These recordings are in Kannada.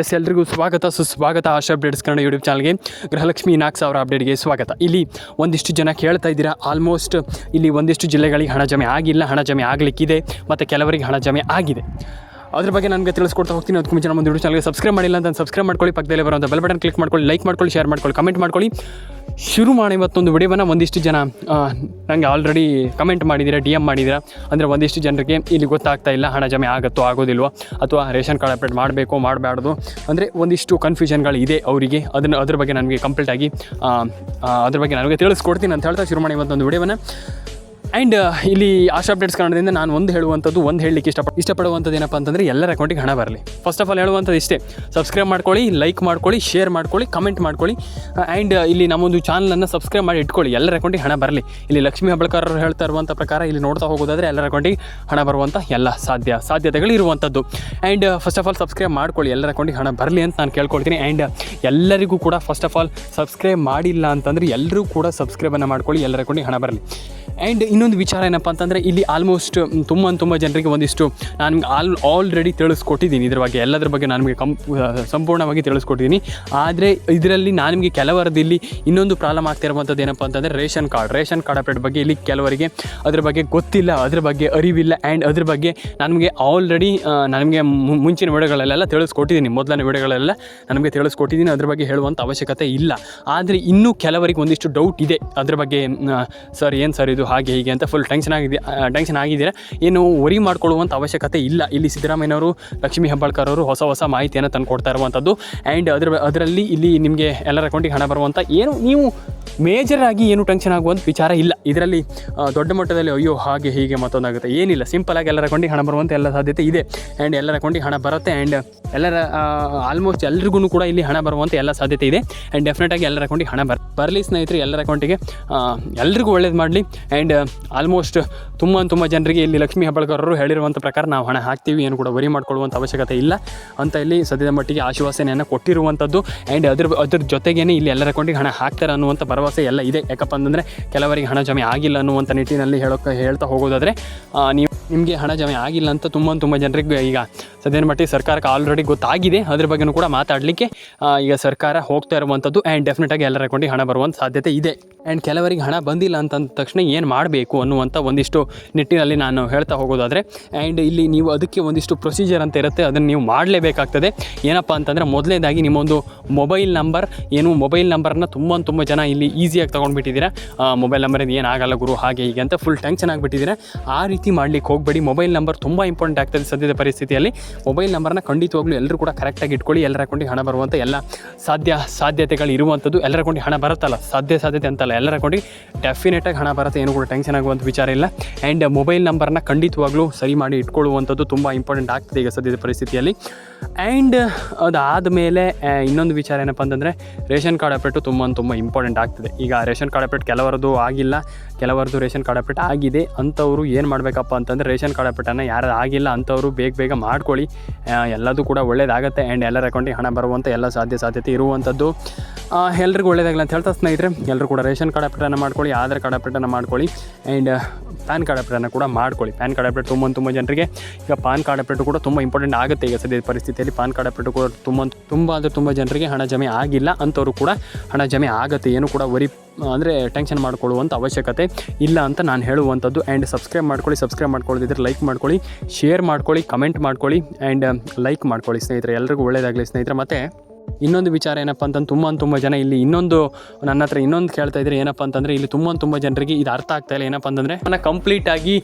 ಎಸ್ ಎಲ್ರಿಗೂ ಸ್ವಾಗತ. ಸುಸ್ವಾಗತ ಆಶಾ ಅಪ್ಡೇಟ್ಸ್ ಕನ್ನಡ ಯೂಟ್ಯೂಬ್ ಚಾನಲ್ಗೆ ಗೃಹಲಕ್ಷ್ಮಿ ನಾಲ್ಕು ಸಾವಿರ ಅಪ್ಡೇಟ್ಗೆ ಸ್ವಾಗತ. ಇಲ್ಲಿ ಒಂದಿಷ್ಟು ಜನ ಕೇಳ್ತಾ ಇದ್ದೀರಾ. ಆಲ್ಮೋಸ್ಟ್ ಇಲ್ಲಿ ಒಂದಿಷ್ಟು ಜಿಲ್ಲೆಗಳಿಗೆ ಹಣ ಜಮೆ ಆಗಿಲ್ಲ. ಹಣ ಜಮೆ ಆಗಲಿಕ್ಕಿದೆ. ಮತ್ತು ಕೆಲವರಿಗೆ ಹಣ ಜಮೆ ಆಗಿದೆ. ಅದ್ರ ಬಗ್ಗೆ ನನಗೆ ತಿಳಿಸ್ಕೊಡ್ತಾ ಹೋಗ್ತೀನಿ. ಅದಕ್ಕೆ ಮುಂಚೆ ನಮ್ಮ ಯೂಟ್ಯೂಬ್ ಚಾನಲ್ಗೆ ಸಬ್ಸ್ಕ್ರೈಬ್ ಮಾಡಿಲ್ಲ ಅಂತ ಸಬ್ಸ್ಕ್ರೈಬ್ ಮಾಡ್ಕೊಳ್ಳಿ, ಪಕ್ಕದಲ್ಲಿ ಬರೋ ಬೆಲ್ ಬಟನ್ ಕ್ಲಿಕ್ ಮಾಡ್ಕೊಳ್ಳಿ ಲೈಕ್ ಮಾಡ್ಕೊಳ್ಳಿ ಶೇರ್ ಮಾಡ್ಕೊಳ್ಳಿ ಕಮೆಂಟ್ ಮಾಡ್ಕೊಳ್ಳಿ. ಶುರು ಮಾಡಿ ಇವತ್ತೊಂದು ವಿಡಿಯೋವನ್ನು ಒಂದಿಷ್ಟು ಜನ ನನಗೆ ಆಲ್ರೆಡಿ ಕಮೆಂಟ್ ಮಾಡಿದ್ದೀರಾ ಡಿ ಎಂ ಮಾಡಿದ್ದೀರಾ ಅಂದರೆ ಒಂದಿಷ್ಟು ಜನರಿಗೆ ಇಲ್ಲಿ ಗೊತ್ತಾಗ್ತಾ ಇಲ್ಲ, ಹಣ ಜಮೆ ಆಗುತ್ತೋ, ಆಗೋದಿಲ್ವೋ, ಅಥವಾ ರೇಷನ್ ಕಾರ್ಡ್ ಅಪ್ಡೇಟ್ ಮಾಡಬೇಕು ಮಾಡಬಾರ್ದು ಅಂದರೆ ಒಂದಿಷ್ಟು ಕನ್ಫ್ಯೂಷನ್ಗಳು ಇದೆ ಅವರಿಗೆ. ಅದನ್ನು, ಅದ್ರ ಬಗ್ಗೆ ನನಗೆ ಕಂಪ್ಲೀಟಾಗಿ ಅದ್ರ ಬಗ್ಗೆ ನನಗೆ ತಿಳಿಸ್ಕೊಡ್ತೀನಿ ಅಂತ ಹೇಳ್ತಾ ಶುರು ಮಾಡಿ ಇವತ್ತೊಂದು ವಿಡಿಯೋವನ್ನು. ಆ್ಯಂಡ್ ಇಲ್ಲಿ ಆಶಾ ಅಪ್ಡೇಟ್ಸ್ ಕಾರಣದಿಂದ ನಾನು ಒಂದು ಹೇಳುವಂಥದ್ದು, ಒಂದು ಹೇಳಲಿಕ್ಕೆ ಇಷ್ಟಪಡ ಇಷ್ಟಪಡುವಂಥದ್ದು ಏನಪ್ಪ ಅಂತಂದರೆ ಎಲ್ಲರ ಅಕೌಂಟಿಗೆ ಹಣ ಬರಲಿ. ಫಸ್ಟ್ ಆಫ್ ಆಲ್ ಹೇಳುವಂಥದ್ದು ಇಷ್ಟೇ ಸಬ್ಸ್ಕ್ರೈಬ್ ಮಾಡ್ಕೊಳ್ಳಿ ಲೈಕ್ ಮಾಡ್ಕೊಳ್ಳಿ ಶೇರ್ ಮಾಡ್ಕೊಳ್ಳಿ ಕಮೆಂಟ್ ಮಾಡ್ಕೊಳ್ಳಿ ಆ್ಯಂಡ್ ಇಲ್ಲಿ ನಮ್ಮೊಂದು ಚಾನಲನ್ನು ಸಬ್ಸ್ಕ್ರೈಬ್ ಮಾಡಿ ಇಟ್ಕೊಳ್ಳಿ, ಎಲ್ಲರ ಅಕೌಂಟಿಗೆ ಹಣ ಬರಲಿ. ಇಲ್ಲಿ ಲಕ್ಷ್ಮೀ ಹಬ್ಬಳ್ಕರ್ ಹೇಳ್ತಾ ಇರುವಂಥ ಪ್ರಕಾರ ಇಲ್ಲಿ ನೋಡ್ತಾ ಹೋಗೋದಾದರೆ ಎಲ್ಲರ ಅಕೌಂಟಿಗೆ ಹಣ ಬರುವಂಥ ಎಲ್ಲ ಸಾಧ್ಯ, ಸಾಧ್ಯತೆಗಳು ಇರುವಂಥದ್ದು. And first of all subscribe ಮಾಡ್ಕೊಳ್ಳಿ, ಎಲ್ಲರ ಅಕೌಂಟಿಗೆ ಹಣ ಬರಲಿ ಅಂತ ನಾನು ಕೇಳ್ಕೊಳ್ತೀನಿ. ಆ್ಯಂಡ್ ಎಲ್ಲರಿಗೂ ಕೂಡ ಫಸ್ಟ್ ಆಫ್ ಆಲ್ ಸಬ್ಸ್ಕ್ರೈಬ್ ಮಾಡಿಲ್ಲ ಅಂತಂದರೆ ಎಲ್ಲರೂ ಕೂಡ ಸಬ್ಸ್ಕ್ರೈಬನ್ನು ಮಾಡ್ಕೊಳ್ಳಿ, ಎಲ್ಲರ ಅಕೌಂಟಿಗೆ ಹಣ ಬರಲಿ. ಆ್ಯಂಡ್ ಇನ್ನೊಂದು ವಿಚಾರ ಏನಪ್ಪ ಅಂತಂದರೆ ಇಲ್ಲಿ ಆಲ್ಮೋಸ್ಟ್ ತುಂಬ ತುಂಬ ಜನರಿಗೆ ಒಂದಿಷ್ಟು ನಾನು ಆಲ್ ಆಲ್ರೆಡಿ ತಿಳಿಸ್ಕೊಟ್ಟಿದ್ದೀನಿ ಇದ್ರ ಬಗ್ಗೆ. ಎಲ್ಲದ್ರ ಬಗ್ಗೆ ನಾನು ನಿಮಗೆ ಸಂಪೂರ್ಣವಾಗಿ ತಿಳಿಸ್ಕೊಟ್ಟಿದ್ದೀನಿ. ಆದರೆ ಇದರಲ್ಲಿ ನಾನು ನಿಮಗೆ ಇಲ್ಲಿ ಇನ್ನೊಂದು ಪ್ರಾಬ್ಲಮ್ ಆಗ್ತಾ ಇರುವಂಥದ್ದು ಏನಪ್ಪ ಅಂತಂದರೆ ration card. Ration card update ಬಗ್ಗೆ ಇಲ್ಲಿ ಕೆಲವರಿಗೆ ಅದ್ರ ಬಗ್ಗೆ ಗೊತ್ತಿಲ್ಲ, ಅದ್ರ ಬಗ್ಗೆ ಅರಿವಿಲ್ಲ ಆ್ಯಂಡ್ ಅದ್ರ ಬಗ್ಗೆ ನನಗೆ ಆಲ್ರೆಡಿ ನನಗೆ ಮುಂಚಿನ ವಿಡಿಯೋಗಳಲ್ಲೆಲ್ಲ ತಿಳಿಸ್ಕೊಟ್ಟಿದ್ದೀನಿ. ಮೊದಲನೇ ವಿಡಿಯೋಗಳೆಲ್ಲ ನನಗೆ ತಿಳಿಸ್ಕೊಟ್ಟಿದ್ದೀನಿ. ಅದ್ರ ಬಗ್ಗೆ ಹೇಳುವಂಥ ಅವಶ್ಯಕತೆ ಇಲ್ಲ. ಆದರೆ ಇನ್ನೂ ಕೆಲವರಿಗೆ ಒಂದಿಷ್ಟು ಡೌಟ್ ಇದೆ. ಅದ್ರ ಬಗ್ಗೆ ಸರ್ ಏನು ಸರ್ ಇದು ಹೀಗೆ ಅಂತ ಫುಲ್ ಟೆನ್ಷನ್ ಆಗಿದೆ ಟೆನ್ಷನ್ ಆಗಿದ್ದೀರಾ ಏನು ವರಿ ಮಾಡ್ಕೊಳ್ಳುವಂಥ ಅವಶ್ಯಕತೆ ಇಲ್ಲ. ಇಲ್ಲಿ ಸಿದ್ದರಾಮಯ್ಯನವರು, ಲಕ್ಷ್ಮೀ ಹೆಬ್ಬಾಳ್ಕರ್ ಅವರು ಹೊಸ ಹೊಸ ಮಾಹಿತಿಯನ್ನು ತಂದು ಕೊಡ್ತಾ ಇರುವಂಥದ್ದು ಆ್ಯಂಡ್ ಅದರ, ಅದರಲ್ಲಿ ಇಲ್ಲಿ ನಿಮಗೆ ಎಲ್ಲರ ಅಕೌಂಟಿಗೆ ಹಣ ಬರುವಂಥ ಏನು ನೀವು ಮೇಜರ್ ಆಗಿ ಏನು ಟೆನ್ಷನ್ ಆಗುವಂಥ ವಿಚಾರ ಇಲ್ಲ. ಇದರಲ್ಲಿ ದೊಡ್ಡ ಮಟ್ಟದಲ್ಲಿ ಅಯ್ಯೋ, ಹಾಗೆ ಹೀಗೆ ಮತ್ತೊಂದಾಗುತ್ತೆ. ಏನಿಲ್ಲ. ಸಿಂಪಲ್ ಆಗಿ ಎಲ್ಲರ ಕೊಂಡು ಹಣ ಬರುವಂಥ ಎಲ್ಲ ಸಾಧ್ಯತೆ ಇದೆ. ಆ್ಯಂಡ್ ಎಲ್ಲರ ಕೊಂಡು ಹಣ ಬರುತ್ತೆ. ಆ್ಯಂಡ್ ಎಲ್ಲರ ಆಲ್ಮೋಸ್ಟ್ ಎಲ್ರಿಗೂ ಕೂಡ ಇಲ್ಲಿ ಹಣ ಬರುವಂಥ ಎಲ್ಲ ಸಾಧ್ಯತೆ ಇದೆ. ಆ್ಯಂಡ್ ಡೆಫಿನೆಟಾಗಿ ಎಲ್ಲರ ಅಕೌಂಟಿಗೆ ಹಣ ಬರ, ಬರಲಿ ಸ್ನೇಹಿತರೆ, ಎಲ್ಲರ ಅಕೌಂಟಿಗೆ ಎಲ್ರಿಗೂ ಒಳ್ಳೇದು ಮಾಡಲಿ. ಆ್ಯಂಡ್ ಆಲ್ಮೋಸ್ಟ್ ತುಂಬ ತುಂಬ ಜನರಿಗೆ ಇಲ್ಲಿ ಲಕ್ಷ್ಮೀ ಹೆಬ್ಬಾಳ್ಕರ್ ಅವರು ಹೇಳಿರುವಂಥ ಪ್ರಕಾರ ನಾವು ಹಣ ಹಾಕ್ತೀವಿ. ಏನು ಕೂಡ ವರಿ ಮಾಡ್ಕೊಳ್ಳುವಂಥ ಅವಶ್ಯಕತೆ ಇಲ್ಲ. ಅಂತ ಇಲ್ಲಿ ಸದ್ಯದ ಮಟ್ಟಿಗೆ ಆಶ್ವಾಸನೆಯನ್ನು ಕೊಟ್ಟಿರುವಂಥದ್ದು ಆ್ಯಂಡ್ ಅದ್ರ ಅದ್ರ ಜೊತೆಗೇ ಇಲ್ಲಿ ಎಲ್ಲರ ಅಕೌಂಟಿಗೆ ಹಣ ಹಾಕ್ತಾರೆ ಅನ್ನುವಂಥ ಭರವಸೆ ಎಲ್ಲ ಇದೆ. ಯಾಕಪ್ಪ ಅಂತಂದರೆ ಕೆಲವರಿಗೆ ಹಣ ಜಮೆ ಆಗಿಲ್ಲ ಅನ್ನುವಂಥ ನಿಟ್ಟಿನಲ್ಲಿ ಹೇಳೋಕೆ ಹೇಳ್ತಾ ಹೋಗೋದಾದರೆ ನೀವು ನಿಮಗೆ ಹಣ ಜಮೆ ಆಗಿಲ್ಲ ಅಂತ ತುಂಬ ತುಂಬ ಜನರಿಗೆ ಈಗ ಸದೇನ ಮಟ್ಟಿಗೆ ಸರ್ಕಾರಕ್ಕೆ ಆಲ್ರೆಡಿ ಗೊತ್ತಾಗಿದೆ. ಅದ್ರ ಬಗ್ಗೆನೂ ಕೂಡ ಮಾತಾಡಲಿಕ್ಕೆ ಈಗ ಸರ್ಕಾರ ಹೋಗ್ತಾ ಇರುವಂಥದ್ದು ಆ್ಯಂಡ್ ಡೆಫಿನೆಟಾಗಿ ಎಲ್ಲರ ಕೊಂಡು ಹಣ ಬರುವಂಥ ಸಾಧ್ಯತೆ ಇದೆ. ಆ್ಯಂಡ್ ಕೆಲವರಿಗೆ ಹಣ ಬಂದಿಲ್ಲ ಅಂತಂದ ತಕ್ಷಣ ಏನು ಮಾಡಬೇಕು ಅನ್ನುವಂಥ ಒಂದಿಷ್ಟು ನಿಟ್ಟಿನಲ್ಲಿ ನಾನು ಹೇಳ್ತಾ ಹೋಗೋದಾದರೆ ಆ್ಯಂಡ್ ಇಲ್ಲಿ ನೀವು ಅದಕ್ಕೆ ಒಂದಿಷ್ಟು ಪ್ರೊಸೀಜರ್ ಅಂತ ಇರುತ್ತೆ, ಅದನ್ನು ನೀವು ಮಾಡಲೇಬೇಕಾಗ್ತದೆ. ಏನಪ್ಪ ಅಂತಂದರೆ ಮೊದಲನೇದಾಗಿ ನಿಮ್ಮೊಂದು ಮೊಬೈಲ್ ನಂಬರ್ ಏನು ಮೊಬೈಲ್ ನಂಬರ್ನ ತುಂಬ ತುಂಬ ಜನ ಇಲ್ಲಿ ಈಸಿಯಾಗಿ ತೊಗೊಂಡ್ಬಿಟ್ಟಿದ್ದೀರಾ. ಮೊಬೈಲ್ ನಂಬರಿಂದ ಏನಾಗಲ್ಲ ಗುರು, ಹಾಗೆ ಹೀಗೆ ಅಂತ ಫುಲ್ ಟೆನ್ಷನ್ ಆಗಿಬಿಟ್ಟಿದ್ದೀರಾ. ಆ ರೀತಿ ಮಾಡ್ಲಿಕ್ಕೆ ಹೋಗಬೇಡಿ. ಮೊಬೈಲ್ ನಂಬರ್ ತುಂಬ ಇಂಪಾರ್ಟೆಂಟ್ ಆಗ್ತದೆ ಸದ್ಯದ ಪರಿಸ್ಥಿತಿಯಲ್ಲಿ. ಮೊಬೈಲ್ ನಂಬರ್ನ ಖಂಡಿತವಾಗ್ಲೂ ಎಲ್ಲರೂ ಕೂಡ ಕರೆಕ್ಟಾಗಿ ಇಟ್ಕೊಳ್ಳಿ. ಎಲ್ಲರ ಅಕೌಂಟಿಗೆ ಹಣ ಬರುವಂಥ ಎಲ್ಲ ಸಾಧ್ಯ ಸಾಧ್ಯತೆಗಳು ಇರುವಂಥದ್ದು ಎಲ್ಲರ ಅಕೌಂಟಿಗೆ ಹಣ ಬರುತ್ತಲ್ಲ? ಸಾಧ್ಯ ಸಾಧ್ಯತೆ ಅಂತಲ್ಲ. ಎಲ್ಲರ ಅಕೌಂಟಿಗೆ ಡೆಫಿನೆಟಾಗಿ ಹಣ ಬರುತ್ತೆ. ಏನು ಕೂಡ ಟೆನ್ಷನ್ ಆಗುವಂಥ ವಿಚಾರ ಇಲ್ಲ. ಆ್ಯಂಡ್ ಮೊಬೈಲ್ ನಂಬರ್ನ ಖಂಡಿತವಾಗ್ಲೂ ಸರಿ ಮಾಡಿ ಇಟ್ಕೊಳ್ಳುವಂಥದ್ದು ತುಂಬ ಇಂಪಾರ್ಟೆಂಟ್ ಆಗ್ತದೆ ಈಗ ಸದ್ಯದ ಪರಿಸ್ಥಿತಿಯಲ್ಲಿ. ಆ್ಯಂಡ್ ಅದಾದ ಮೇಲೆ ಇನ್ನೊಂದು ವಿಚಾರ ಏನಪ್ಪ ಅಂತಂದರೆ, ರೇಷನ್ ಕಾರ್ಡ್ ಅಪ್ಡೇಟು ತುಂಬ ತುಂಬ ಇಂಪಾರ್ಟೆಂಟ್ ಆಗ್ತದೆ. ಈಗ ರೇಷನ್ ಕಾರ್ಡ್ ಅಪ್ಡೇಟ್ ಕೆಲವರದ್ದು ಆಗಿಲ್ಲ, ಕೆಲವರದ್ದು ರೇಷನ್ ಕಾರ್ಡ್ ಅಪ್ಡೇಟ್ ಆಗಿದೆ, ಅಂಥವರು ಏನು ಮಾಡಬೇಕಪ್ಪ ಅಂತಂದರೆ, ರೇಷನ್ ಕಾರ್ಡ್ ಅಪ್ಡೇಟನ್ನು ಯಾರು ಆಗಿಲ್ಲ, ಅಂಥವರು ಬೇಗ ಬೇಗ ಮಾಡ್ಕೊಳ್ಳಿ. ಎಲ್ಲದೂ ಕೂಡ ಒಳ್ಳೇದಾಗುತ್ತೆ ಆ್ಯಂಡ್ ಎಲ್ಲರ ಅಕೌಂಟಿಗೆ ಹಣ ಬರುವಂಥ ಎಲ್ಲ ಸಾಧ್ಯ ಸಾಧ್ಯತೆ ಇರುವಂಥದ್ದು. ಎಲ್ರಿಗೂ ಒಳ್ಳೇದಾಗಲ್ಲ ಅಂತ ಹೇಳ್ತಾ ಸ್ನೇಹಿತರೆ ಎಲ್ಲರೂ ಕೂಡ ರೇಷನ್ ಕಾರ್ಡ್ ಅಪ್ಡೇಟನ್ನು ಮಾಡ್ಕೊಳ್ಳಿ, ಆಧಾರ್ ಕಾರ್ಡ್ ಅಪ್ಡೇಟನ್ನು ಮಾಡ್ಕೊಳ್ಳಿ ಆ್ಯಂಡ್ ಪ್ಯಾನ್ ಕಾರ್ಡ್ ಅಪ್ಡೇಟನ್ನು ಕೂಡ ಮಾಡ್ಕೊಳ್ಳಿ. ಪ್ಯಾನ್ ಕಾರ್ಡ್ ಅಪ್ಡೇಟ್ ತುಂಬ ತುಂಬ ಜನರಿಗೆ ಈಗ ಪಾನ್ ಕಾರ್ಡ್ ಅಪ್ಡೇಟು ಕೂಡ ತುಂಬ ಇಂಪಾರ್ಟೆಂಟ್ ಆಗುತ್ತೆ. ಈಗ ಸದ್ಯದ ಪರಿಸ್ಥಿತಿಯಲ್ಲಿ ಪಾನ್ ಕಾರ್ಡ್ ಅಪ್ಡೇಟು ಕೂಡ ತುಂಬ ತುಂಬ ಅಂದರೆ ತುಂಬ ಜನರಿಗೆ ಹಣ ಜಮೆ ಆಗಿಲ್ಲ ಅಂಥವ್ರು ಕೂಡ ಹಣ ಜಮೆ ಆಗುತ್ತೆ. ಏನು ಕೂಡ ವರಿ ಅಂದರೆ ಟೆನ್ಷನ್ ಮಾಡ್ಕೊಳ್ಳುವಂಥ ಅವಶ್ಯಕತೆ ಇಲ್ಲ ಅಂತ ನಾನು ಹೇಳುವಂಥದ್ದು. ಆ್ಯಂಡ್ ಸಬ್ಸ್ಕ್ರೈಬ್ ಮಾಡ್ಕೊಳ್ಳಿ. ಸಬ್ಸ್ಕ್ರೈಬ್ ಮಾಡ್ಕೊಳ್ಳೋದಿದ್ರೆ ಲೈಕ್ ಮಾಡ್ಕೊಳ್ಳಿ. ಶೇರ್ ಮಾಡ್ಕೊಳ್ಳಿ. ಕಮೆಂಟ್ ಮಾಡ್ಕೊಳ್ಳಿ. ಆ್ಯಂಡ್ ಲೈಕ್ ಮಾಡ್ಕೊಳ್ಳಿ ಸ್ನೇಹಿತರೆ. ಎಲ್ರಿಗೂ ಒಳ್ಳೆಯದಾಗಲಿ ಸ್ನೇಹಿತರೆ. ಮತ್ತು ಇನ್ನೊಂದು ವಿಚಾರ ಏನಪ್ಪ ಅಂತಂದ್ರೆ ತುಂಬ ತುಂಬ ಜನ ಇಲ್ಲಿ ಇನ್ನೊಂದು ನನ್ನ ಹತ್ರ ಇನ್ನೊಂದು ಕೇಳ್ತಾ ಇದ್ರೆ ಏನಪ್ಪ ಅಂತಂದರೆ ಇಲ್ಲಿ ತುಂಬ ತುಂಬ ಜನರಿಗೆ ಇದು ಅರ್ಥ ಆಗ್ತಾ ಇಲ್ಲ ಏನಪ್ಪ ಅಂತಂದರೆ ಕಂಪ್ಲೀಟ್ ಕಂಪ್ಲೀಟಾಗಿ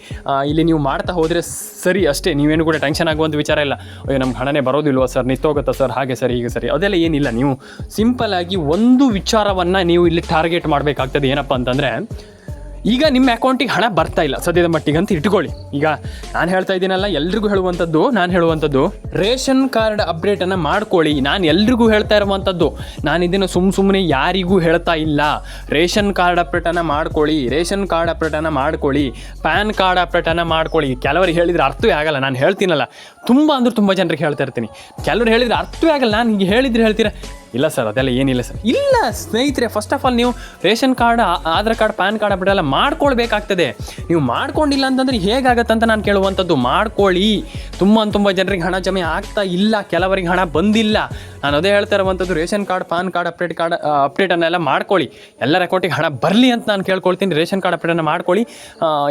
ಇಲ್ಲಿ ನೀವು ಮಾಡ್ತಾ ಹೋದರೆ ಸರಿ ಅಷ್ಟೇ, ನೀವೇನು ಕೂಡ ಟೆನ್ಷನ್ ಆಗುವಂಥ ವಿಚಾರ ಇಲ್ಲ. ಅಯ್ಯೋ, ನಮ್ಗೆ ಹಣನೇ ಬರೋದಿಲ್ವ ಸರ್? ನಿತ್ತೋಗುತ್ತಾ ಸರ್? ಹಾಗೆ ಸರಿ, ಹೀಗೆ ಸರಿ. ಅದೆಲ್ಲ ಏನಿಲ್ಲ. ನೀವು ಸಿಂಪಲ್ ಆಗಿ ಒಂದು ವಿಚಾರವನ್ನು ನೀವು ಇಲ್ಲಿ ಟಾರ್ಗೆಟ್ ಮಾಡಬೇಕಾಗ್ತದೆ ಏನಪ್ಪ ಅಂತಂದರೆ ಈಗ ನಿಮ್ಮ ಅಕೌಂಟಿಗೆ ಹಣ ಬರ್ತಾ ಇಲ್ಲ. ಸದ್ಯದ ಮಟ್ಟಿಗೆ ಅಂತ ಇಟ್ಕೊಳ್ಳಿ. ಈಗ ನಾನು ಹೇಳ್ತಾ ಇದ್ದೀನಲ್ಲ, ಎಲ್ರಿಗೂ ಹೇಳುವಂಥದ್ದು, ನಾನು ಹೇಳುವಂಥದ್ದು, ರೇಷನ್ ಕಾರ್ಡ್ ಅಪ್ಡೇಟನ್ನು ಮಾಡ್ಕೊಳ್ಳಿ. ನಾನು ಎಲ್ರಿಗೂ ಹೇಳ್ತಾ ಇರುವಂಥದ್ದು, ನಾನು ಇದನ್ನು ಸುಮ್ಮ ಸುಮ್ಮನೆ ಯಾರಿಗೂ ಹೇಳ್ತಾ ಇಲ್ಲ. ರೇಷನ್ ಕಾರ್ಡ್ ಅಪ್ಡೇಟನ್ನು ಮಾಡ್ಕೊಳ್ಳಿ. ರೇಷನ್ ಕಾರ್ಡ್ ಅಪ್ಡೇಟನ್ನು ಮಾಡ್ಕೊಳ್ಳಿ. ಪ್ಯಾನ್ ಕಾರ್ಡ್ ಅಪ್ಡೇಟನ್ನು ಮಾಡ್ಕೊಳ್ಳಿ. ಕೆಲವರು ಹೇಳಿದ್ರೆ ಅರ್ಥವೇ ಆಗಲ್ಲ. ನಾನು ಹೇಳ್ತೀನಲ್ಲ. ತುಂಬ ಅಂದ್ರೆ ತುಂಬ ಜನರಿಗೆ ಹೇಳ್ತಾ ಇರ್ತೀನಿ. ಕೆಲವರು ಹೇಳಿದ್ರೆ ಅರ್ಥವೇ ಆಗಲ್ಲ. ನಾನು ಹೀಗೆ ಹೇಳಿದ್ರೆ ಹೇಳ್ತೀರಾ? ಇಲ್ಲ ಸರ್, ಅದೆಲ್ಲ ಏನಿಲ್ಲ ಸರ್. ಇಲ್ಲ ಸ್ನೇಹಿತರೆ ಫಸ್ಟ್ ಆಫ್ ಆಲ್ ನೀವು ration card Aadhaar card, PAN card update ಮಾಡ್ಕೊಳ್ಬೇಕಾಗ್ತದೆ. ನೀವು ಮಾಡ್ಕೊಂಡಿಲ್ಲ ಅಂತಂದ್ರೆ ಅಂತ ನಾನು ಕೇಳುವಂಥದ್ದು, ಮಾಡ್ಕೊಳ್ಳಿ. ತುಂಬ ತುಂಬ ಜನರಿಗೆ ಹಣ ಜಮೆ ಆಗ್ತಾ ಇಲ್ಲ, ಕೆಲವರಿಗೆ ಹಣ ಬಂದಿಲ್ಲ. ನಾನು ಅದೇ ಹೇಳ್ತಾ ಇರುವಂಥದ್ದು, ration card, PAN card, update card ಅಪ್ಡೇಟನ್ನೆಲ್ಲ ಮಾಡ್ಕೊಳ್ಳಿ. ಎಲ್ಲರ ಅಕೌಂಟಿಗೆ ಹಣ ಬರಲಿ ಅಂತ ನಾನು ಕೇಳ್ಕೊಳ್ತೀನಿ, ರೇಷನ್ ಕಾರ್ಡ್ ಅಪ್ಡೇಟನ್ನು ಮಾಡ್ಕೊಳ್ಳಿ.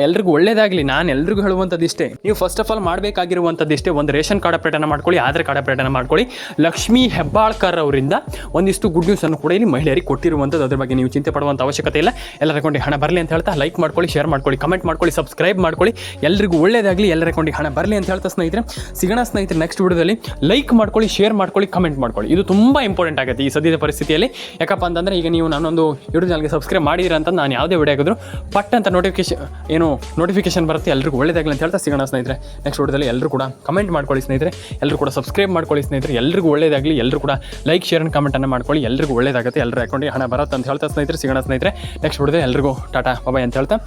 ಎಲ್ರಿಗೂ ಒಳ್ಳೇದಾಗಲಿ, ನಾನು ಎಲ್ರಿಗೂ ಹೇಳುವಂಥದ್ದು ಇಷ್ಟೇ. ನೀವು ಫಸ್ಟ್ ಆಫ್ ಆಲ್ ಮಾಡಬೇಕಾಗಿರುವಂಥದ್ದು ಇಷ್ಟೇ, ಒಂದು ರೇಷನ್ ಕಾರ್ಡ್ ಅಪ್ಡೇಟನ್ನು ಮಾಡ್ಕೊಳ್ಳಿ, ಆಧಾರ್ ಕಾರ್ಡ್ ಅಪ್ಡೇಟನ್ನು ಮಾಡ್ಕೊಳ್ಳಿ. ಲಕ್ಷ್ಮೀ ಹೆಬ್ಬಾಳ್ಕರ್ ಅವರಿಂದ ಒಂದಿಷ್ಟು ಗುಡ್ ನ್ಯೂಸ್ ಅನ್ನು ಕೂಡ ಇಲ್ಲಿ ಮಹಿಳೆಯರಿಗೆ ಕೊಟ್ಟಿರುವಂಥದ್ದು. ಅದ್ರ ಬಗ್ಗೆ ನೀವು ಚಿಂತೆ ಪಡುವಂಥ ಅವಶ್ಯಕತೆ ಇಲ್ಲ. ಎಲ್ಲರ ಹಣ ಬರಲಿ ಅಂತ ಹೇಳ್ತಾ ಲೈಕ್ ಮಾಡ್ಕೊಳ್ಳಿ ಶೇರ್ ಮಾಡ್ಕೊಳ್ಳಿ ಕಮೆಂಟ್ ಮಾಡ್ಕೊಳ್ಳಿ ಸಬ್ಸ್ಕ್ರೈಬ್ ಮಾಡ್ಕೊಳ್ಳಿ. ಎಲ್ಲರಿಗೂ ಒಳ್ಳೇದಾಗಲಿ ಎಲ್ಲರ ಅಕೌಂಟಿಗೆ ಹಣ ಬರಲಿ ಅಂತ ಹೇಳ್ತಾ ಸ್ನೇಹಿತರೆ. ಸಿಗೋಣ ಸ್ನೇಹಿತರೆ ನೆಕ್ಸ್ಟ್ ವಿಡಿಯೋದಲ್ಲಿ ಲೈಕ್ ಮಾಡ್ಕೊಳ್ಳಿ ಶೇರ್ ಮಾಡ್ಕೊಳ್ಳಿ ಕಮೆಂಟ್ ಮಾಡ್ಕೊಳ್ಳಿ. ಇದು ತುಂಬ ಇಂಪಾರ್ಟೆಂಟ್ ಆಗುತ್ತೆ ಈ ಸದ್ಯದ ಪರಿಸ್ಥಿತಿಯಲ್ಲಿ. ಯಾಕಪ್ಪ ಅಂತಂದರೆ ಈಗ ನೀವು ನಾನೊಂದು ಯೂಟ್ಯೂಬ್ ಚಾನಲ್ಗೆ ಸಬ್ಸ್ಕ್ರೈಬ್ ಮಾಡಿದಿರ ಅಂತ ನಾನು ಯಾವುದೇ ವಿಡಿಯೋ ಆಗಿದ್ರು ಪಟ್ ಅಂತ ನೋಟಿಫಿಕೇಶನ್ ಏನು ನೋಟಿಫಿಕೇಶನ್ ಬರುತ್ತೆ ಎಲ್ಲರಿಗೂ ಒಳ್ಳೇದಾಗಲಿ ಅಂತ ಹೇಳ್ತಾ ಸಿಗೋಣ ಸ್ನೇಹಿತರೆ. ನೆಕ್ಸ್ಟ್ ವಿಡಿಯೋದಲ್ಲಿ ಎಲ್ಲರೂ ಕೂಡ ಕಮೆಂಟ್ ಮಾಡ್ಕೊಳ್ಳಿ ಸ್ನೇಹಿತರೆ. ಎಲ್ಲರೂ ಕೂಡ ಸಬ್ಸ್ಕ್ರೈಬ್ ಮಾಡ್ಕೊಳ್ಳಿ ಸ್ನೇಹಿತರೆ. ಎಲ್ಲರಿಗೂ ಒಳ್ಳೇದಾಗಲಿ ಎಲ್ಲರೂ ಕೂಡ ಲೈಕ್ ಶೇರ್ ಕಮೆಂಟನ್ನು ಮಾಡ್ಕೊಳ್ಳಿ. ಎಲ್ಲರಿಗೂ ಒಳ್ಳೇದಾಗುತ್ತೆ. ಎಲ್ಲರ ಅಕೌಂಟಿಗೆ ಹಣ ಬರುತ್ತೆ ಅಂತ ಹೇಳ್ತಾ ಸ್ನೇಹಿತರೆ, ಸಿಗೋಣ ಸ್ನೇಹಿತರೆ. ನೆಕ್ಸ್ಟ್ ವಿಡಿಯೋದಲ್ಲಿ ಎಲ್ರಿಗೂ ಟಾಟಾ ಬಾಬಾಯ್ ಅಂತ ಹೇಳ್ತಾ.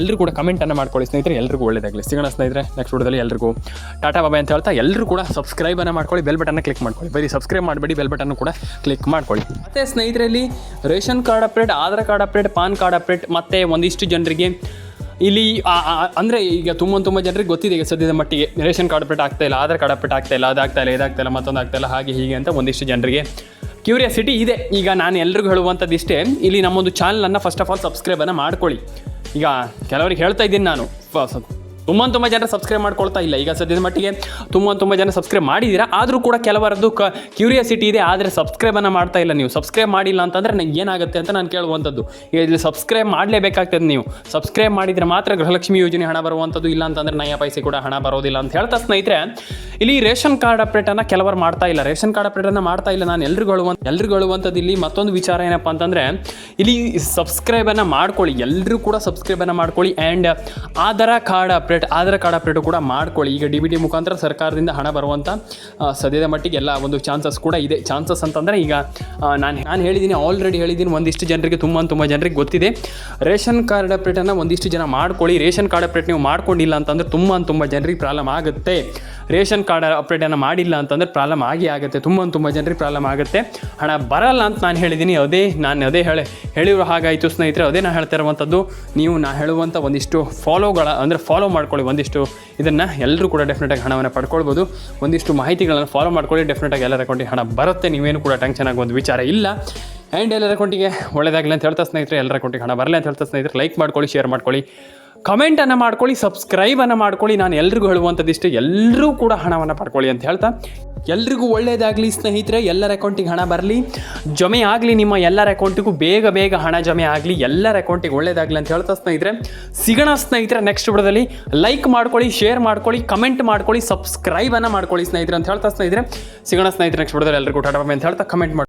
ಎಲ್ಲರೂ ಕೂಡ ಕಮೆಂಟನ್ನು ಮಾಡ್ಕೊಳ್ಳಿ ಸ್ನೇಹಿತರೆ. ಎಲ್ಲರಿಗೂ ಒಳ್ಳೇದಾಗಲಿ. ಸಿಗೋಣ ಸ್ನೇಹಿತರೆ ನೆಕ್ಸ್ಟ್ ವಿಡಿಯೋದಲ್ಲಿ ಎಲ್ಲರಿಗೂ ಟಾಟಾ ಬಾಬಾಯ್ ಅಂತ ಹೇಳ್ತಾ. ಎಲ್ಲರೂ ಕೂಡ ಸಬ್ಸ್ಕ್ರೈಬನ್ನು ಮಾಡ್ಕೊಳ್ಳಿ. ಬೆಲ್ ಬಟನ್ನ ಕ್ಲಿಕ್ ಮಾಡ್ಕೊಳ್ಳಿ. ಬರೀ ಸಬ್ಸ್ಕ್ರೈಬ್ ಮಾಡಬೇಡಿ ಬೆಲ್ ಬಟನ್ನು ಕೂಡ ಕ್ಲಿಕ್ ಮಾಡ್ಕೊಳ್ಳಿ. ಮತ್ತು ಸ್ನೇಹಿತರಲ್ಲಿ ration card update Aadhaar card update PAN card update ಮತ್ತು ಒಂದಿಷ್ಟು ಜನರಿಗೆ ಇಲ್ಲಿ ಅಂದ್ರೆ ಈಗ ತುಂಬ ತುಂಬ ಜನರಿಗೆ ಗೊತ್ತಿದೆ ಈಗ ಸದ್ಯದ ಮಟ್ಟಿಗೆ. ರೇಷನ್ ಕಾರ್ಡ್ ಅಪ್ಡೇಟ್ ಆಗ್ತಾ ಇಲ್ಲ, ಆಧಾರ್ ಕಾರ್ಡ್ ಅಪ್ಡೇಟ್ ಆಗ್ತಾ ಇಲ್ಲ, ಅದಾಗ್ತಾ ಇಲ್ಲ, ಇದಾಗ್ತಾ ಇಲ್ಲ ಮತ್ತೊಂದು ಆಗ್ತಾ ಇಲ್ಲ, ಹಾಗೆ ಹೀಗೆ ಅಂತ ಒಂದಿಷ್ಟು ಜನರಿಗೆ ಕ್ಯೂರಿಯಾಸಿಟಿ ಇದೆ. ಈಗ ನಾನು ಎಲ್ರಿಗೂ ಹೇಳುವಂಥದ್ದು ಇಷ್ಟೇ, ಇಲ್ಲಿ ನಮ್ಮೊಂದು ಚಾನಲನ್ನು ಫಸ್ಟ್ ಆಫ್ ಆಲ್ ಸಬ್ಸ್ಕ್ರೈಬನ್ನು ಮಾಡ್ಕೊಳ್ಳಿ. ಈಗ ಕೆಲವರಿಗೆ ಹೇಳ್ತಾ ಇದ್ದೀನಿ ನಾನು. ತುಂಬ ತುಂಬ ಜನ ಸಬ್ಸ್ಕ್ರೈಬ್ ಮಾಡ್ಕೊಳ್ತಾ ಇಲ್ಲ. ಈಗ ಸದ್ಯದ ಮಟ್ಟಿಗೆ ತುಂಬ ತುಂಬ ಜನ ಸಬ್ಸ್ಕ್ರೈಬ್ ಮಾಡಿದ್ದೀರಾ ಆದರೂ ಕೂಡ ಕೆಲವರದ್ದು ಕ ಕ್ಯೂರಿಯಾಸಿಟಿ ಇದೆ, ಆದರೆ ಸಬ್ಸ್ಕ್ರೈಬನ್ನು ಮಾಡ್ತಾ ಇಲ್ಲ ನೀವು. ಸಬ್ಸ್ಕ್ರೈಬ್ ಮಾಡಿಲ್ಲ ಅಂತಂದರೆ ನನಗೆ ಏನಾಗುತ್ತೆ ಅಂತ ನಾನು ಕೇಳುವಂಥದ್ದು ಇಲ್ಲಿ ಸಬ್ಸ್ಕ್ರೈಬ್ ಮಾಡಲೇಬೇಕಾಗ್ತದೆ ನೀವು. ಸಬ್ಸ್ಕ್ರೈಬ್ ಮಾಡಿದರೆ ಮಾತ್ರ ಗೃಹಲಕ್ಷ್ಮಿ ಯೋಜನೆ ಹಣ ಬರುವಂಥದ್ದು, ಇಲ್ಲ ಅಂತಂದರೆ ನಯ ಪೈಸೆ ಕೂಡ ಹಣ ಬರೋದಿಲ್ಲ ಅಂತ ಹೇಳ್ತಾ ಸ್ನೇಹಿತರೆ, ಇಲ್ಲಿ ರೇಷನ್ ಕಾರ್ಡ್ ಅಪ್ಡೇಟನ್ನು ಕೆಲವರು ಮಾಡ್ತಾ ಇಲ್ಲ. ರೇಷನ್ ಕಾರ್ಡ್ ಅಪ್ಡೇಟನ್ನು ಮಾಡ್ತಾ ಇಲ್ಲ ನಾನು. ಎಲ್ರಿಗೂ ಹೇಳುವಂಥ ಎಲ್ರಿಗೂ ಹೇಳುವಂಥದ್ದು ಇಲ್ಲಿ ಮತ್ತೊಂದು ವಿಚಾರ ಏನಪ್ಪ ಅಂತಂದರೆ, ಇಲ್ಲಿ ಸಬ್ಸ್ಕ್ರೈಬನ್ನು ಮಾಡ್ಕೊಳ್ಳಿ. ಎಲ್ಲರೂ ಕೂಡ ಸಬ್ಸ್ಕ್ರೈಬನ್ನು ಮಾಡ್ಕೊಳ್ಳಿ. And Aadhaar card Aadhaar card update ಕೂಡ ಮಾಡ್ಕೊಳ್ಳಿ. ಈಗ ಡಿ ಬಿ ಟಿ ಮುಖಾಂತರ ಸರ್ಕಾರದಿಂದ ಹಣ ಬರುವಂಥ ಸದ್ಯದ ಮಟ್ಟಿಗೆ ಎಲ್ಲ ಒಂದು ಚಾನ್ಸಸ್ ಕೂಡ ಇದೆ. ಚಾನ್ಸಸ್ ಅಂತಂದರೆ ಈಗ ನಾನು ನಾನು ಹೇಳಿದ್ದೀನಿ ಆಲ್ರೆಡಿ ಹೇಳಿದ್ದೀನಿ ಒಂದಿಷ್ಟು ಜನರಿಗೆ, ತುಂಬ ತುಂಬ ಜನರಿಗೆ ಗೊತ್ತಿದೆ. ರೇಷನ್ ಕಾರ್ಡ್ ಅಪ್ಡೇಟನ್ನು ಒಂದಿಷ್ಟು ಜನ ಮಾಡ್ಕೊಳ್ಳಿ. ರೇಷನ್ ಕಾರ್ಡ್ ಅಪ್ಡೇಟ್ ನೀವು ಮಾಡ್ಕೊಂಡಿಲ್ಲ ಅಂತಂದರೆ ತುಂಬ ತುಂಬ ಜನರಿಗೆ ಪ್ರಾಬ್ಲಮ್ ಆಗುತ್ತೆ. ರೇಷನ್ ಕಾರ್ಡ್ ಅಪ್ಡೇಟನ್ನು ಮಾಡಿಲ್ಲ ಅಂತಂದ್ರೆ ಪ್ರಾಬ್ಲಮ್ ಆಗಿ ಆಗುತ್ತೆ. ತುಂಬ ತುಂಬ ಜನರಿಗೆ ಪ್ರಾಬ್ಲಮ್ ಆಗುತ್ತೆ. ಹಣ ಬರಲ್ಲ ಅಂತ ನಾನು ಹೇಳಿದ್ದೀನಿ ಅದೇ ನಾನು ಅದೇ ಹೇಳಿ ಹೇಳಿರೋ ಹಾಗಾಯಿತು ಸ್ನೇಹಿತರೆ. ಅದೇ ನಾನು ಹೇಳ್ತಾ ಇರುವಂಥದ್ದು ನೀವು ನಾ ಹೇಳುವಂಥ ಒಂದಿಷ್ಟು ಫಾಲೋಗಳ ಅಂದರೆ ಫಾಲೋ ಮಾಡ್ಕೊಳ್ಳಿ ಒಂದಿಷ್ಟು. ಇದನ್ನು ಎಲ್ಲರೂ ಕೂಡ ಡೆಫಿನೆಟಾಗಿ ಹಣವನ್ನು ಪಡ್ಕೊಳ್ಬೋದು. ಒಂದಿಷ್ಟು ಮಾಹಿತಿಗಳನ್ನು ಫಾಲೋ ಮಾಡ್ಕೊಳ್ಳಿ. ಡೆಫಿನೆಟಾಗಿ ಎಲ್ಲರ ಅಕೌಂಟಿಗೆ ಹಣ ಬರುತ್ತೆ. ನೀವೇನು ಕೂಡ ಟೆನ್ಷನ್ ಒಂದು ವಿಚಾರ ಇಲ್ಲ. ಆ್ಯಂಡ್ ಎಲ್ಲರ ಅಕೌಂಟಿಗೆ ಒಳ್ಳೆಯದಾಗಲಿ ಅಂತ ಹೇಳ್ತಾ ಸ್ನೇಹಿತರೆ. ಎಲ್ಲರ ಅಕೌಂಟಿಗೆ ಹಣ ಬರಲಿ ಅಂತ ಹೇಳ್ತಾ ಸ್ನೇಹಿತರೆ. ಲೈಕ್ ಮಾಡ್ಕೊಳ್ಳಿ, ಶೇರ್ ಮಾಡ್ಕೊಳ್ಳಿ. ಕಮೆಂಟನ್ನು ಮಾಡ್ಕೊಳ್ಳಿ ಸಬ್ಸ್ಕ್ರೈಬನ್ನು ಮಾಡ್ಕೊಳ್ಳಿ. ನಾನು ಎಲ್ರಿಗೂ ಹೇಳುವಂಥದ್ದಿಷ್ಟು ಎಲ್ಲರೂ ಕೂಡ ಹಣವನ್ನು ಪಡ್ಕೊಳ್ಳಿ ಅಂತ ಹೇಳ್ತಾ. ಎಲ್ರಿಗೂ ಒಳ್ಳೆಯದಾಗಲಿ ಸ್ನೇಹಿತರೆ, ಎಲ್ಲರ ಅಕೌಂಟಿಗೆ ಹಣ ಬರಲಿ. ಜಮೆ ಆಗಲಿ ನಿಮ್ಮ ಎಲ್ಲರ ಅಕೌಂಟಿಗೂ ಬೇಗ ಬೇಗ ಹಣ ಜಮೆ ಆಗಲಿ, ಎಲ್ಲರ ಅಕೌಂಟಿಗೆ ಒಳ್ಳೇದಾಗಲಿ ಅಂತ ಹೇಳ್ತಾ ಸ್ನೇಹಿತರೆ. ಸಿಗೋಣ ಸ್ನೇಹಿತರೆ ನೆಕ್ಸ್ಟ್ ವಿಡಿಯೋದಲ್ಲಿ. ಲೈಕ್ ಮಾಡ್ಕೊಳ್ಳಿ ಶೇರ್ ಮಾಡ್ಕೊಳ್ಳಿ ಕಮೆಂಟ್ ಮಾಡ್ಕೊಳ್ಳಿ ಸಬ್ಸ್ಕ್ರೈಬನ್ನು ಮಾಡ್ಕೊಳ್ಳಿ ಸ್ನೇಹಿತರೆ ಅಂತ ಹೇಳ್ತಾ ಸ್ನೇಹಿತರೆ. ಸಿಗೋಣ ಸ್ನೇಹಿತರೆ ನೆಕ್ಸ್ಟ್ ವಿಡಿಯೋದಲ್ಲಿ ಎಲ್ಲರಿಗೂ ಟಾಟಾ ಅಂತ ಹೇಳ್ತಾ ಕಮೆಂಟ್ ಮಾಡಿ